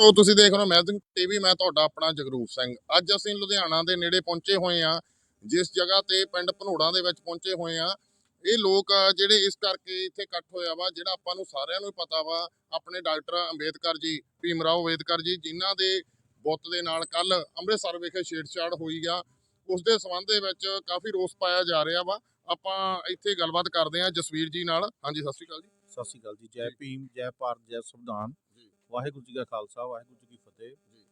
ਸੋ ਤੁਸੀਂ ਦੇਖ ਰਹੇ ਹੋ ਮੈਜ਼ਿੰਗ ਟੀਵੀ, ਮੈਂ ਤੁਹਾਡਾ ਆਪਣਾ ਜਗਰੂਪ ਸਿੰਘ। ਅੱਜ ਅਸੀਂ ਲੁਧਿਆਣਾ ਦੇ ਨੇੜੇ ਪਹੁੰਚੇ ਹੋਏ ਆ ਜਿਸ ਜਗ੍ਹਾ ਤੇ ਪਿੰਡ ਭਨੋੜਾ ਦੇ ਵਿੱਚ ਪਹੁੰਚੇ ਹੋਏ ਆ ਇਹ ਲੋਕ ਜਿਹੜੇ ਇਸ ਕਰਕੇ ਇੱਥੇ ਇਕੱਠ ਹੋਇਆ ਵਾ, ਜਿਹੜਾ ਆਪਾਂ ਨੂੰ ਸਾਰਿਆਂ ਨੂੰ ਪਤਾ ਵਾ, ਆਪਣੇ ਡਾਕਟਰ ਅੰਬੇਦਕਰ ਜੀ ਭੀਮ ਰਾਓ ਅੰਬੇਦਕਰ ਜੀ, ਜਿਨ੍ਹਾਂ ਦੇ ਬੁੱਤ ਦੇ ਨਾਲ ਕੱਲ ਅੰਮ੍ਰਿਤਸਰ ਵਿਖੇ ਛੇੜਛਾੜ ਹੋਈ ਆ। ਉਸ ਦੇ ਸੰਬੰਧ ਦੇ ਵਿੱਚ ਕਾਫੀ ਰੋਸ ਪਾਇਆ ਜਾ ਰਿਹਾ ਵਾ। ਆਪਾਂ ਇੱਥੇ ਗੱਲਬਾਤ ਕਰਦੇ ਆ ਜਸਵੀਰ ਜੀ ਨਾਲ। ਹਾਂਜੀ, ਸਤਿ ਸ਼੍ਰੀ ਅਕਾਲ ਜੀ। ਸਤਿ ਸ਼੍ਰੀ ਅਕਾਲ ਜੀ। ਜੈ ਭੀਮ, ਜੈ ਭਾਰਤ, ਜੈ ਸੰਵਿਧਾਨ। ਵਾਹਿਗੁਰੂ ਜੀ ਕਾ ਖਾਲਸਾ ਵਾਹਿਗੁਰੂ ਜੀ ਕੀ ਫਤਿਹ। ਜੀ।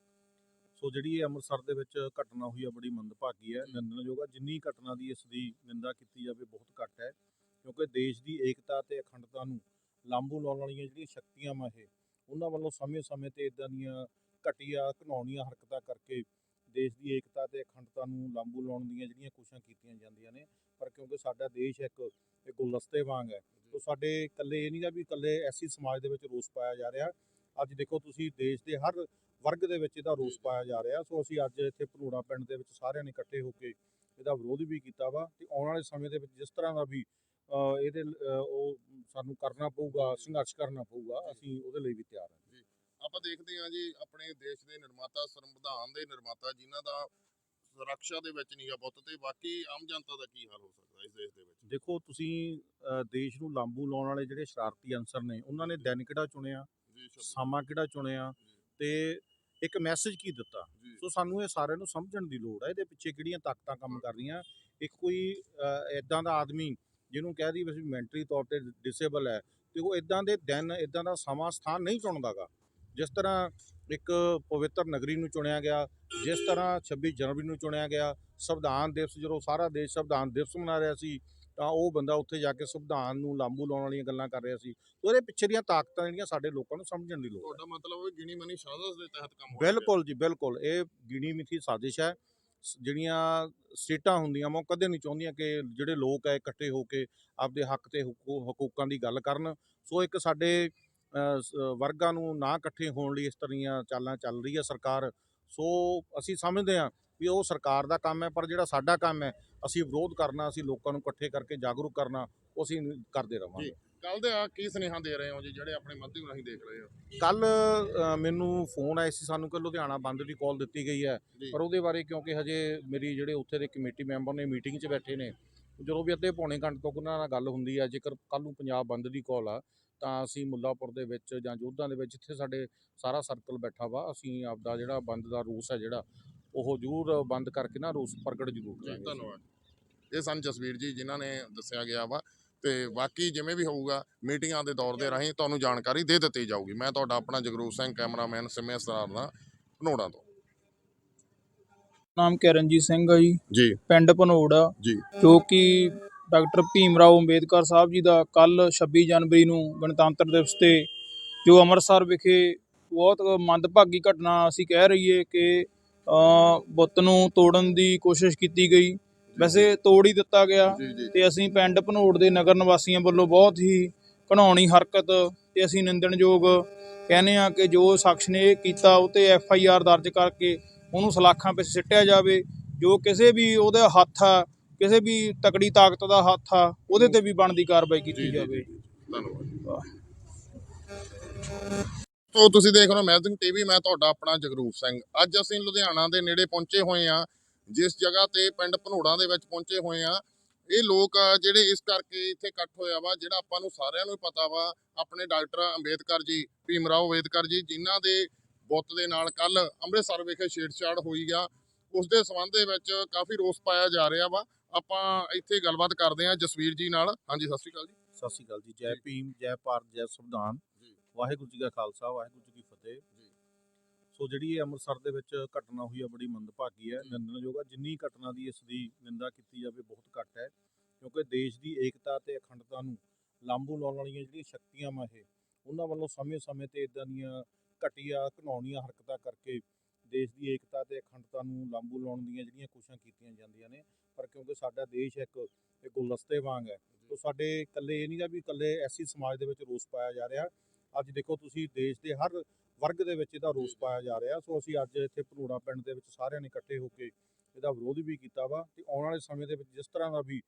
ਸੋ ਜਿਹੜੀ ਇਹ ਅੰਮ੍ਰਿਤਸਰ ਦੇ ਵਿੱਚ ਘਟਨਾ ਹੋਈ ਹੈ ਬੜੀ ਮੰਦਭਾਗੀ ਹੈ ਨਿੰਦਣਯੋਗ ਹੈ ਜਿੰਨੀ ਘਟਨਾ ਦੀ ਇਸ ਦੀ ਨਿੰਦਾ ਕੀਤੀ ਜਾਵੇ ਬਹੁਤ ਘੱਟ ਹੈ। ਕਿਉਂਕਿ ਦੇਸ਼ ਦੀ ਏਕਤਾ ਤੇ ਅਖੰਡਤਾ ਨੂੰ ਲਾਂਭੂ ਲਾਉਣ ਵਾਲੀਆਂ ਜਿਹੜੀਆਂ ਸ਼ਕਤੀਆਂ ਵਾ ਇਹ ਉਹਨਾਂ ਵੱਲੋਂ ਸਮੇਂ-ਸਮੇਂ ਤੇ ਇਦਾਂ ਦੀਆਂ ਘਟੀਆ ਘਿਨਾਉਣੀਆਂ ਹਰਕਤਾਂ ਕਰਕੇ ਦੇਸ਼ ਦੀ ਏਕਤਾ ਤੇ ਅਖੰਡਤਾ ਨੂੰ ਲਾਂਭੂ ਲਾਉਣ ਦੀਆਂ ਜਿਹੜੀਆਂ ਕੋਸ਼ਿਸ਼ਾਂ ਕੀਤੀਆਂ ਜਾਂਦੀਆਂ ਨੇ। ਪਰ ਕਿਉਂਕਿ ਸਾਡਾ ਦੇਸ਼ ਇੱਕ ਇੱਕ ਗੁਲਦਸਤੇ ਵਾਂਗ ਹੈ ਤੋ ਸਾਡੇ ਇਕੱਲੇ ਇਹ ਨਹੀਂ ਗਾ ਵੀ ਇਕੱਲੇ ਐਸੀ ਸਮਾਜ ਦੇ ਵਿੱਚ ਰੋਸ ਪਾਇਆ ਜਾ ਰਿਹਾ। ਅੱਜ ਦੇਖੋ ਤੁਸੀਂ ਦੇਸ਼ ਦੇ ਹਰ ਵਰਗ ਦੇ ਵਿੱਚ ਇਹਦਾ ਰੋਸ ਪਾਇਆ ਜਾ ਰਿਹਾ। ਸੋ ਅਸੀਂ ਅੱਜ ਇੱਥੇ ਭਲੂੜਾ ਪਿੰਡ ਦੇ ਵਿੱਚ ਸਾਰਿਆਂ ਨੇ ਇਕੱਠੇ ਹੋ ਕੇ ਇਹਦਾ ਵਿਰੋਧ ਵੀ ਕੀਤਾ ਵਾ ਤੇ ਆਉਣ ਵਾਲੇ ਸਮੇਂ ਦੇ ਵਿੱਚ ਜਿਸ ਤਰ੍ਹਾਂ ਦਾ ਵੀ ਇਹਦੇ ਉਹ ਸਾਨੂੰ ਕਰਨਾ ਪਊਗਾ ਸੰਘਰਸ਼ ਕਰਨਾ ਪਊਗਾ ਅਸੀਂ ਉਹਦੇ ਲਈ ਵੀ ਤਿਆਰ ਹਾਂ। ਆਪਾਂ ਦੇਖਦੇ ਹਾਂ ਜੀ ਆਪਣੇ ਦੇਸ਼ ਦੇ ਨਿਰਮਾਤਾ ਸੰਵਿਧਾਨ ਦੇ ਨਿਰਮਾਤਾ ਜਿਨ੍ਹਾਂ ਦਾ ਸੁਰੱਖਿਆ ਦੇ ਵਿੱਚ ਨਹੀਂ ਆ ਬੁੱਤ ਤੇ ਬਾਕੀ ਆਮ ਜਨਤਾ ਦਾ ਕੀ ਹਾਲ ਹੋ ਸਕਦਾ ਇਸ ਦੇਸ਼ ਦੇ ਵਿੱਚ? ਦੇਖੋ ਤੁਸੀਂ ਦੇਸ਼ ਨੂੰ ਲਾਂਬੂ ਲਾਉਣ ਵਾਲੇ ਜਿਹੜੇ ਸ਼ਰਾਰਤੀ ਅੰਸਰ ਨੇ ਉਹਨਾਂ ਨੇ ਦਿਨ ਕਿਹੜਾ ਚੁਣਿਆ? ਜੀ ਸਮਾਂ ਕਿਹੜਾ ਚੁਣਿਆ ਤੇ ਇੱਕ ਮੈਸੇਜ ਕੀ ਦਿੱਤਾ? ਸੋ ਸਾਨੂੰ ਇਹ ਸਾਰਿਆਂ ਨੂੰ ਸਮਝਣ ਦੀ ਲੋੜ ਹੈ ਇਹਦੇ ਪਿੱਛੇ ਕਿਹੜੀਆਂ ਤਾਕਤਾਂ ਕੰਮ ਕਰ ਰਹੀਆਂ? ਇੱਕ ਕੋਈ ਇਦਾਂ ਦਾ ਆਦਮੀ ਜਿਹਨੂੰ ਕਹਿ ਦੀ ਵੀ ਮੈਂਟਲੀ ਤੌਰ ਤੇ ਡਿਸੇਬਲ ਹੈ ਤੇ ਉਹ ਇਦਾਂ ਦੇ ਦਿਨ ਇਦਾਂ ਦਾ ਸਮਾਂ ਸਥਾਨ ਨਹੀਂ ਚੁਣਦਾਗਾ। ਜਿਸ ਤਰ੍ਹਾਂ ਇੱਕ ਪਵਿੱਤਰ ਨਗਰੀ ਨੂੰ ਚੁਣਿਆ ਗਿਆ ਜਿਸ ਤਰ੍ਹਾਂ 26 ਜਨਵਰੀ ਨੂੰ ਚੁਣਿਆ ਗਿਆ ਸੰਵਿਧਾਨ ਦਿਵਸ ਜਦੋਂ ਸਾਰਾ ਦੇਸ਼ ਸੰਵਿਧਾਨ ਦਿਵਸ ਮਨਾ ਰਿਹਾ ਸੀ ਤਾਂ ਉਹ ਬੰਦਾ ਉੱਥੇ ਜਾ ਕੇ ਸੰਵਿਧਾਨ ਨੂੰ ਲਾਂਬੂ ਲਾਉਣ ਵਾਲੀਆਂ ਗੱਲਾਂ ਕਰ ਰਿਹਾ ਸੀ। ਉਹਦੇ ਪਿੱਛੇ ਦੀਆਂ ਤਾਕਤਾਂ ਜਿਹੜੀਆਂ ਸਾਡੇ ਲੋਕਾਂ ਨੂੰ ਸਮਝਣ ਦੀ ਲੋੜ ਹੈ। ਤੁਹਾਡਾ ਮਤਲਬ ਹੈ ਗਿਣੀ ਮਨੀ ਸਾਜ਼ਿਸ਼ ਦੇ ਤਹਿਤ ਕੰਮ ਹੋ ਰਿਹਾ। ਬਿਲਕੁਲ ਜੀ ਬਿਲਕੁਲ। ਇਹ ਗਿਣੀ ਮਿਥੀ ਸਾਜ਼ਿਸ਼ ਹੈ। ਜਿਹੜੀਆਂ ਸਟੇਟਾਂ ਹੁੰਦੀਆਂ ਉਹ ਕਦੇ ਨਹੀਂ ਚਾਹੁੰਦੀਆਂ ਕਿ ਜਿਹੜੇ ਲੋਕ ਹੈ ਇਕੱਠੇ ਹੋ ਕੇ ਆਪਦੇ ਹੱਕ ਤੇ ਹਕੂ- ਹਕੂਕਾਂ ਦੀ ਗੱਲ ਕਰਨ। ਸੋ ਇੱਕ ਸਾਡੇ ਵਰਗਾਂ ਨੂੰ ਨਾ ਇਕੱਠੇ ਹੋਣ ਲਈ ਇਸ ਤਰ੍ਹਾਂ ਦੀਆਂ ਚਾਲਾਂ ਚੱਲ ਰਹੀ ਹੈ ਸਰਕਾਰ। ਸੋ ਅਸੀਂ ਸਮਝਦੇ ਹਾਂ ਵੀ ਉਹ ਸਰਕਾਰ ਦਾ ਕੰਮ ਹੈ ਪਰ ਜਿਹੜਾ ਸਾਡਾ ਕੰਮ ਹੈ ਅਸੀਂ ਵਿਰੋਧ ਕਰਨਾ ਅਸੀਂ ਲੋਕਾਂ ਨੂੰ ਇਕੱਠੇ ਕਰਕੇ ਜਾਗਰੂਕ ਕਰਨਾ ਉਹ ਅਸੀਂ ਕਰਦੇ ਰਵਾਂਗੇ। ਕੱਲ ਦੇ ਆ ਕੀ ਸੁਨੇਹਾ ਦੇ ਰਹੇ ਹੋ ਜੀ ਜਿਹੜੇ ਆਪਣੇ ਮਾਧਿਅਮ ਰਾਹੀਂ ਦੇਖ ਰਹੇ ਹੋ? ਕੱਲ ਮੈਨੂੰ ਫੋਨ ਆਇਆ ਸੀ ਸਾਨੂੰ ਕਿ ਲੁਧਿਆਣਾ ਬੰਦ ਦੀ ਕਾਲ ਦਿੱਤੀ ਗਈ ਹੈ ਪਰ ਉਹਦੇ ਬਾਰੇ ਕਿਉਂਕਿ ਹਜੇ ਮੇਰੀ ਜਿਹੜੇ ਉੱਥੇ ਦੇ ਕਮੇਟੀ ਮੈਂਬਰ ਨੇ ਮੀਟਿੰਗ 'ਚ ਬੈਠੇ ਨੇ ਜਦੋਂ ਵੀ ਅੱਧੇ ਪੌਣੇ ਘੰਟੇ ਤੋਂ ਉਹਨਾਂ ਨਾਲ ਗੱਲ ਹੁੰਦੀ ਹੈ ਜੇਕਰ ਕੱਲ ਨੂੰ ਪੰਜਾਬ ਬੰਦ ਦੀ ਕਾਲ ਆ ਤਾਂ ਅਸੀਂ ਮੁੱਲਾਪੁਰ ਦੇ ਵਿੱਚ ਜਾਂ ਜੋਧਾਂ ਦੇ ਵਿੱਚ ਜਿੱਥੇ ਸਾਡੇ ਸਾਰਾ ਸਰਕਲ ਬੈਠਾ ਵਾ ਅਸੀਂ ਆਪਦਾ ਜਿਹੜਾ ਬੰਦ ਦਾ ਰੂਸ ਹੈ ਜਿਹੜਾ ਉਹ ਜ਼ਰੂਰ ਬੰਦ ਕਰਕੇ ਨਾ ਰੂਸ ਪ੍ਰਗਟ ਜ਼ਰੂਰ ਜੀ ਕਰਾਂਗੇ ਧੰਨਵਾਦ। ਇਹ ਸਨ ਜਸਵੀਰ ਜੀ ਜਿਨ੍ਹਾਂ ਨੇ ਦੱਸਿਆ ਗਿਆ ਵਾ। ਤੇ ਬਾਕੀ ਜਿਵੇਂ ਵੀ ਹੋਊਗਾ ਮੀਟਿੰਗਾਂ ਦੇ ਦੌਰ ਦੇ ਰਾਹੀਂ ਤੁਹਾਨੂੰ ਜਾਣਕਾਰੀ ਦੇ ਦਿੱਤੀ ਜਾਊਗੀ। ਮੈਂ ਤੁਹਾਡਾ ਆਪਣਾ ਜਗਰੂਪ ਸਿੰਘ ਕੈਮਰਾਮੈਨ ਸਿਮਿਆ ਸਰਾਰ ਦਾ ਭਨੋੜਾ ਤੋਂ। ਨਾਮ ਕਰਨਜੀਤ ਸਿੰਘ ਆ ਜੀ। ਜੀ। ਪਿੰਡ ਭਨੋੜਾ। ਜੀ। ਜੋ ਕਿ ਡਾਕਟਰ ਭੀਮ ਰਾਓ ਅੰਬੇਦਕਰ ਸਾਹਿਬ ਜੀ ਦਾ ਕੱਲ 26 ਜਨਵਰੀ ਨੂੰ ਗਣਤੰਤਰ ਦਿਵਸ ਤੇ ਜੋ ਅੰਮ੍ਰਿਤਸਰ ਵਿਖੇ ਬਹੁਤ ਮੰਦਭਾਗੀ ਘਟਨਾ ਅਸੀਂ ਕਹਿ ਰਹੀਏ ਕਿ ਬੁੱਤ ਨੂੰ ਤੋੜਨ ਦੀ ਕੋਸ਼ਿਸ਼ ਕੀਤੀ ਗਈ। ਵੈਸੇ ਤੋੜ ਹੀ ਦਿੱਤਾ ਗਿਆ ਤੇ ਅਸੀਂ ਪਿੰਡ ਭਨੋੜ ਦੇ ਨਗਰ ਨਿਵਾਸੀਆਂ ਵੱਲੋਂ ਬਹੁਤ ਹੀ ਘਿਨਾਉਣੀ ਹਰਕਤ ਤੇ ਅਸੀਂ ਨਿੰਦਣਯੋਗ ਕਹਿੰਦੇ ਆ ਕਿ ਜੋ ਸ਼ਖਸ ਨੇ ਇਹ ਕੀਤਾ ਉਹ ਤੇ ਐਫ ਆਈ ਆਰ ਦਰਜ ਕਰਕੇ ਉਹਨੂੰ ਸਲਾਖਾਂ ਵਿੱਚ ਸਿੱਟਿਆ ਜਾਵੇ। ਜੋ ਕਿਸੇ ਵੀ ਉਹਦੇ ਹੱਥ ਆ ਕਿਸੇ ਵੀ ਤਕੜੀ ਤਾਕਤ ਦਾ ਹੱਥ ਆ ਉਹਦੇ ਤੇ ਵੀ ਬਣਦੀ ਕਾਰਵਾਈ ਕੀਤੀ ਜਾਵੇ। ਧੰਨਵਾਦ। ਸੋ ਤੁਸੀਂ ਦੇਖ ਰਹੇ ਹੋ ਮੈਜ਼ਿੰਗ ਟੀਵੀ ਮੈਂ ਤੁਹਾਡਾ ਆਪਣਾ ਜਗਰੂਪ ਸਿੰਘ। ਅੱਜ ਅਸੀਂ ਲੁਧਿਆਣਾ ਦੇ ਨੇੜੇ ਪਹੁੰਚੇ ਹੋਏ ਆ ਜਿਸ ਜਗ੍ਹਾ ਤੇ ਪਿੰਡ ਭਨੋੜਾ ਦੇ ਵਿੱਚ ਪਹੁੰਚੇ ਹੋਏ ਆ ਇਹ ਲੋਕ ਜਿਹੜੇ ਇਸ ਕਰਕੇ ਇੱਥੇ ਇਕੱਠ ਹੋਇਆ ਵਾ ਜਿਹੜਾ ਆਪਾਂ ਨੂੰ ਸਾਰਿਆਂ ਨੂੰ ਪਤਾ ਵਾ ਆਪਣੇ ਡਾਕਟਰ ਅੰਬੇਦਕਰ ਜੀ ਭੀਮ ਰਾਓ ਅੰਬੇਦਕਰ ਜੀ ਜਿਨ੍ਹਾਂ ਦੇ ਬੁੱਤ ਦੇ ਨਾਲ ਕੱਲ ਅੰਮ੍ਰਿਤਸਰ ਵਿਖੇ ਛੇੜਛਾੜ ਹੋਈ ਆ। ਉਸ ਦੇ ਸੰਬੰਧ ਦੇ ਵਿੱਚ ਕਾਫੀ ਰੋਸ ਪਾਇਆ ਜਾ ਰਿਹਾ ਵਾ। ਆਪਾਂ ਇੱਥੇ ਗੱਲਬਾਤ ਕਰਦੇ ਆ ਜਸਵੀਰ ਜੀ ਨਾਲ। ਹਾਂਜੀ ਸਤਿ ਸ਼੍ਰੀ ਅਕਾਲ ਜੀ। ਸਤਿ ਸ਼੍ਰੀ ਅਕਾਲ ਜੀ। ਜੈ। ਭੀਮ ਜੈ ਭਾਰਤ ਜੈ ਸੰਵਿਧਾਨ। ਜੀ। ਵਾਹਿਗੁਰੂ ਜੀ ਕਾ ਖਾਲਸਾ ਵਾਹਿਗੁਰੂ ਜੀ ਕੀ ਫਤਿਹ। ਸੋ ਜਿਹੜੀ ਇਹ ਅੰਮ੍ਰਿਤਸਰ ਦੇ ਵਿੱਚ ਘਟਨਾ ਹੋਈ ਹੈ ਬੜੀ ਮੰਦਭਾਗੀ ਹੈ। ਨਿੰਦਣਯੋਗ ਹੈ ਜਿੰਨੀ ਘਟਨਾ ਦੀ ਇਸ ਦੀ ਨਿੰਦਾ ਕੀਤੀ ਜਾਵੇ ਬਹੁਤ ਘੱਟ ਹੈ। ਕਿਉਂਕਿ ਦੇਸ਼ ਦੀ ਏਕਤਾ ਤੇ ਅਖੰਡਤਾ ਨੂੰ ਲਾਂਭੂ ਲਾਉਣ ਵਾਲੀਆਂ ਜਿਹੜੀਆਂ ਸ਼ਕਤੀਆਂ ਵਾ ਇਹ ਉਹਨਾਂ ਵੱਲੋਂ ਸਮੇਂ-ਸਮੇਂ ਤੇ ਇਦਾਂ ਦੀਆਂ ਘਟੀਆ ਘਿਨਾਉਣੀਆਂ ਹਰਕਤਾਂ ਕਰਕੇ ਦੇਸ਼ ਦੀ ਏਕਤਾ ਤੇ ਅਖੰਡਤਾ ਨੂੰ ਲਾਂਭੂ ਲਾਉਣ ਦੀਆਂ ਜਿਹੜੀਆਂ ਕੋਸ਼ਿਸ਼ਾਂ ਕੀਤੀਆਂ ਜਾਂਦੀਆਂ ਨੇ। ਪਰ ਕਿਉਂਕਿ ਸਾਡਾ ਦੇਸ਼ ਇੱਕ ਇੱਕ ਗੁਲਦਸਤੇ ਵਾਂਗ ਹੈ ਤੋ ਸਾਡੇ ਇਕੱਲੇ ਇਹ ਨਹੀਂ ਗਾ ਵੀ ਇਕੱਲੇ ਐਸੀ ਸਮਾਜ ਦੇ ਵਿੱਚ ਰੋਸ ਪਾਇਆ ਜਾ ਰਿਹਾ। ਅੱਜ ਦੇਖੋ ਤੁਸੀਂ ਦੇਸ਼ ਦੇ ਹਰ ਵਰਗ ਦੇ ਵਿੱਚ ਇਹਦਾ ਰੋਸ ਪਾਇਆ ਜਾ ਰਿਹਾ। ਸੋ ਅਸੀਂ ਅੱਜ ਇੱਥੇ ਭਲੂੜਾ ਪਿੰਡ ਦੇ ਵਿੱਚ ਸਾਰਿਆਂ ਨੇ ਇਕੱਠੇ ਹੋ ਕੇ ਇਹਦਾ ਵਿਰੋਧ ਵੀ ਕੀਤਾ ਵਾ ਤੇ ਆਉਣ ਵਾਲੇ ਸਮੇਂ ਦੇ ਵਿੱਚ ਜਿਸ ਤਰ੍ਹਾਂ ਦਾ ਵੀ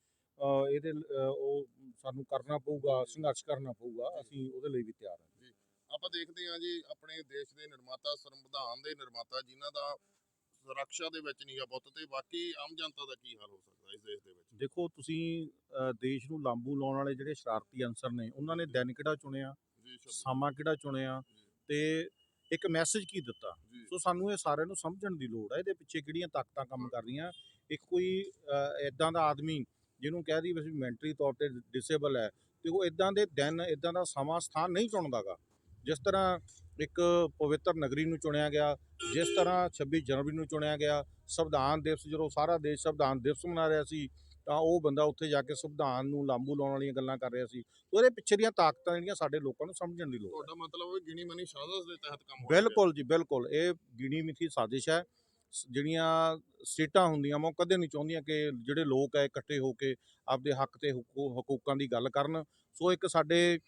ਇਹਦੇ ਉਹ ਸਾਨੂੰ ਕਰਨਾ ਪਊਗਾ ਸੰਘਰਸ਼ ਕਰਨਾ ਪਊਗਾ ਅਸੀਂ ਉਹਦੇ ਲਈ ਵੀ ਤਿਆਰ ਹਾਂ। ਆਪਾਂ ਦੇਖਦੇ ਹਾਂ ਜੀ ਆਪਣੇ ਦੇਸ਼ ਦੇ ਨਿਰਮਾਤਾ ਸੰਵਿਧਾਨ ਦੇ ਨਿਰਮਾਤਾ ਜਿਨ੍ਹਾਂ ਦਾ ਸੁਰੱਖਿਆ ਦੇ ਵਿੱਚ ਨਹੀਂਗਾ ਬੁੱਤ ਤੇ ਬਾਕੀ ਆਮ ਜਨਤਾ ਦਾ ਕੀ ਹਾਲ ਹੋ ਸਕਦਾ ਇਸ ਦੇਸ਼ ਦੇ ਵਿੱਚ? ਦੇਖੋ ਤੁਸੀਂ ਦੇਸ਼ ਨੂੰ ਲਾਂਬੂ ਲਾਉਣ ਵਾਲੇ ਜਿਹੜੇ ਸ਼ਰਾਰਤੀ ਅਨਸਰ ਨੇ ਉਹਨਾਂ ਨੇ ਦਿਨ ਕਿਹੜਾ ਚੁਣਿਆ? ਜੀ ਸਮਾਂ ਕਿਹੜਾ ਚੁਣਿਆ ਤੇ ਇੱਕ ਮੈਸੇਜ ਕੀ ਦਿੱਤਾ? ਸੋ ਸਾਨੂੰ ਇਹ ਸਾਰਿਆਂ ਨੂੰ ਸਮਝਣ ਦੀ ਲੋੜ ਹੈ ਇਹਦੇ ਪਿੱਛੇ ਕਿਹੜੀਆਂ ਤਾਕਤਾਂ ਕੰਮ ਕਰ ਰਹੀਆਂ ਇੱਕ ਕੋਈ ਇਦਾਂ ਦਾ ਆਦਮੀ ਜਿਹਨੂੰ ਕਹਿ ਦਈਏ ਵੀ ਮੈਂਟਲੀ ਤੌਰ ਤੇ ਡਿਸੇਬਲ ਹੈ ਤੇ ਉਹ ਇਦਾਂ ਦੇ ਦਿਨ ਇਦਾਂ ਦਾ ਸਮਾਂ ਸਥਾਨ ਨਹੀਂ ਚੁਣਦਾਗਾ। ਜਿਸ ਤਰ੍ਹਾਂ ਇੱਕ ਪਵਿੱਤਰ ਨਗਰੀ ਨੂੰ ਚੁਣਿਆ ਗਿਆ ਜਿਸ ਤਰ੍ਹਾਂ 26 ਜਨਵਰੀ ਨੂੰ ਚੁਣਿਆ ਗਿਆ ਸੰਵਿਧਾਨ ਦਿਵਸ ਜਦੋਂ ਸਾਰਾ ਦੇਸ਼ ਸੰਵਿਧਾਨ ਦਿਵਸ ਮਨਾ ਰਿਹਾ ਸੀ ਤਾਂ ਉਹ ਬੰਦਾ ਉੱਥੇ ਜਾ ਕੇ ਸੰਵਿਧਾਨ ਨੂੰ ਲਾਂਬੂ ਲਾਉਣ ਵਾਲੀਆਂ ਗੱਲਾਂ ਕਰ ਰਿਹਾ ਸੀ। ਉਹਦੇ ਪਿੱਛੇ ਦੀਆਂ ਤਾਕਤਾਂ ਜਿਹੜੀਆਂ ਸਾਡੇ ਲੋਕਾਂ ਨੂੰ ਸਮਝਣ ਦੀ ਲੋੜ ਤੁਹਾਡਾ ਮਤਲਬ ਹੈ ਗਿਣੀ ਮਨੀ ਸਾਜ਼ਿਸ਼ ਦੇ ਤਹਿਤ ਕੰਮ ਹੋ ਰਿਹਾ। ਬਿਲਕੁਲ ਜੀ ਬਿਲਕੁਲ। ਇਹ ਗਿਣੀ ਮਿਥੀ ਸਾਜ਼ਿਸ਼ ਹੈ। ਜਿਹੜੀਆਂ ਸਟੇਟਾਂ ਹੁੰਦੀਆਂ ਉਹ ਕਦੇ ਨਹੀਂ ਚਾਹੁੰਦੀਆਂ ਕਿ ਜਿਹੜੇ ਲੋਕ ਹੈ ਇਕੱਠੇ ਹੋ ਕੇ ਆਪਦੇ ਹੱਕ ਤੇ ਹਕੂ- ਹਕੂਕਾਂ ਦੀ ਗੱਲ ਕਰਨ। ਸੋ ਇੱਕ ਸਾਡੇ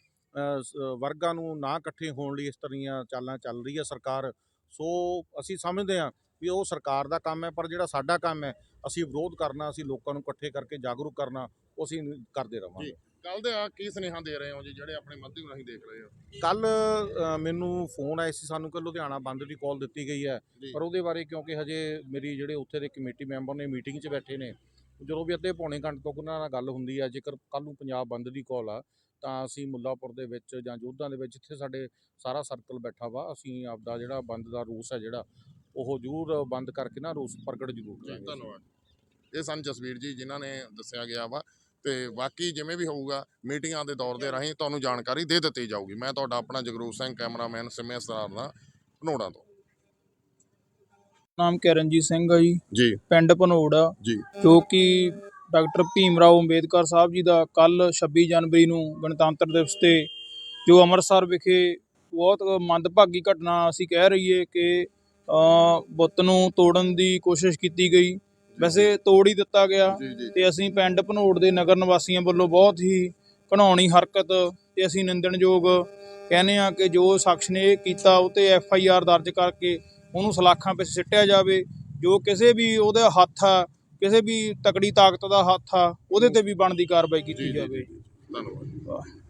ਵਰਗਾਂ ਨੂੰ ਨਾ ਇਕੱਠੇ ਹੋਣ ਲਈ ਇਸ ਤਰ੍ਹਾਂ ਦੀਆਂ ਚਾਲਾਂ ਚੱਲ ਰਹੀ ਹੈ ਸਰਕਾਰ। ਸੋ ਅਸੀਂ ਸਮਝਦੇ ਹਾਂ ਵੀ ਉਹ ਸਰਕਾਰ ਦਾ ਕੰਮ ਹੈ ਪਰ ਜਿਹੜਾ ਸਾਡਾ ਕੰਮ ਹੈ ਅਸੀਂ ਵਿਰੋਧ ਕਰਨਾ ਅਸੀਂ ਲੋਕਾਂ ਨੂੰ ਇਕੱਠੇ ਕਰਕੇ ਜਾਗਰੂਕ ਕਰਨਾ ਉਹ ਅਸੀਂ ਕਰਦੇ ਰਵਾਂਗੇ। ਕੱਲ ਦੇ ਆ ਕੀ ਸੁਨੇਹਾ ਦੇ ਰਹੇ ਹੋ ਜੀ ਜਿਹੜੇ ਆਪਣੇ ਮਾਧਿਅਮ ਰਾਹੀਂ ਦੇਖ ਰਹੇ ਹੋ? ਕੱਲ ਮੈਨੂੰ ਫੋਨ ਆਇਆ ਸੀ ਸਾਨੂੰ ਕਿ ਲੁਧਿਆਣਾ ਬੰਦ ਦੀ ਕਾਲ ਦਿੱਤੀ ਗਈ ਹੈ। ਪਰ ਉਹਦੇ ਬਾਰੇ ਕਿਉਂਕਿ ਹਜੇ ਮੇਰੀ ਜਿਹੜੇ ਉੱਥੇ ਦੇ ਕਮੇਟੀ ਮੈਂਬਰ ਨੇ ਮੀਟਿੰਗ 'ਚ ਬੈਠੇ ਨੇ ਜਦੋਂ ਵੀ ਅੱਧੇ ਪੌਣੇ ਘੰਟੇ ਤੋਂ ਉਹਨਾਂ ਨਾਲ ਗੱਲ ਹੁੰਦੀ ਹੈ ਜੇਕਰ ਕੱਲ ਨੂੰ ਪੰਜਾਬ ਬੰਦ ਦੀ ਕਾਲ ਆ ਤਾਂ ਅਸੀਂ ਮੁੱਲਾਪੁਰ ਦੇ ਵਿੱਚ ਜਾਂ ਜੋਧਾਂ ਦੇ ਵਿੱਚ ਜਿੱਥੇ ਸਾਡੇ ਸਾਰਾ ਸਰਕਲ ਬੈਠਾ ਵਾ ਅਸੀਂ ਆਪਦਾ ਜਿਹੜਾ ਬੰਦ ਦਾ ਰੂਸ ਹੈ ਜਿਹੜਾ ਉਹ ਜ਼ਰੂਰ ਬੰਦ ਕਰਕੇ ਨਾ ਰੂਸ ਪ੍ਰਗਟ ਜ਼ਰੂਰ ਜੀ ਕਰਾਂਗੇ ਧੰਨਵਾਦ। ਇਹ ਸਨ ਜਸਵੀਰ ਜੀ ਜਿਨ੍ਹਾਂ ਨੇ ਦੱਸਿਆ ਗਿਆ ਵਾ ਤੇ ਬਾਕੀ ਜਿਵੇਂ ਵੀ ਹੋਊਗਾ ਮੀਟਿੰਗਾਂ ਦੇ ਦੌਰ ਦੇ ਰਾਹੀਂ ਤੁਹਾਨੂੰ ਜਾਣਕਾਰੀ ਦੇ ਦਿੱਤੀ ਜਾਊਗੀ। ਮੈਂ ਤੁਹਾਡਾ ਆਪਣਾ ਜਗਰੂਪ ਸਿੰਘ ਕੈਮਰਾਮੈਨ ਸਿਮੇ ਸਰਾਰ ਦਾ ਭਨੋੜਾ ਤੋਂ। ਨਾਮ ਕਰਨਜੀਤ ਸਿੰਘ ਆ ਜੀ। ਜੀ। ਪਿੰਡ ਭਨੋੜਾ ਜੀ। ਜੋ ਕਿ ਡਾਕਟਰ ਭੀਮ ਰਾਓ ਅੰਬੇਦਕਰ ਸਾਹਿਬ ਜੀ ਦਾ ਕੱਲ 26 ਜਨਵਰੀ ਨੂੰ ਗਣਤੰਤਰ ਦਿਵਸ ਤੇ ਜੋ ਅੰਮ੍ਰਿਤਸਰ ਵਿਖੇ ਬਹੁਤ ਮੰਦਭਾਗੀ ਘਟਨਾ ਅਸੀਂ ਕਹਿ ਰਹੀਏ ਕਿ ਬੁੱਤ ਨੂੰ ਤੋੜਨ ਦੀ ਕੋਸ਼ਿਸ਼ ਕੀਤੀ ਗਈ। ਵੈਸੇ ਤੋੜ ਹੀ ਦਿੱਤਾ ਗਿਆ ਤੇ ਅਸੀਂ ਪਿੰਡ ਭਨੋੜ ਦੇ ਨਗਰ ਨਿਵਾਸੀਆਂ ਵੱਲੋਂ ਬਹੁਤ ਹੀ ਘਿਨਾਉਣੀ ਹਰਕਤ ਤੇ ਅਸੀਂ ਨਿੰਦਣਯੋਗ ਕਹਿੰਦੇ ਆ ਕਿ ਜੋ ਸ਼ਖਸ ਨੇ ਇਹ ਕੀਤਾ ਉਹ ਤੇ ਐਫ ਆਈ ਆਰ ਦਰਜ ਕਰਕੇ ਉਹਨੂੰ ਸਲਾਖਾਂ ਵਿੱਚ ਸਿੱਟਿਆ ਜਾਵੇ। ਜੋ ਕਿਸੇ ਵੀ ਉਹਦਾ ਹੱਥ ਆ ਕਿਸੇ ਵੀ ਤਕੜੀ ਤਾਕਤ ਦਾ ਹੱਥ ਆ ਉਹਦੇ ਤੇ ਵੀ ਬਣਦੀ ਕਾਰਵਾਈ ਕੀਤੀ ਜਾਵੇ। ਧੰਨਵਾਦ।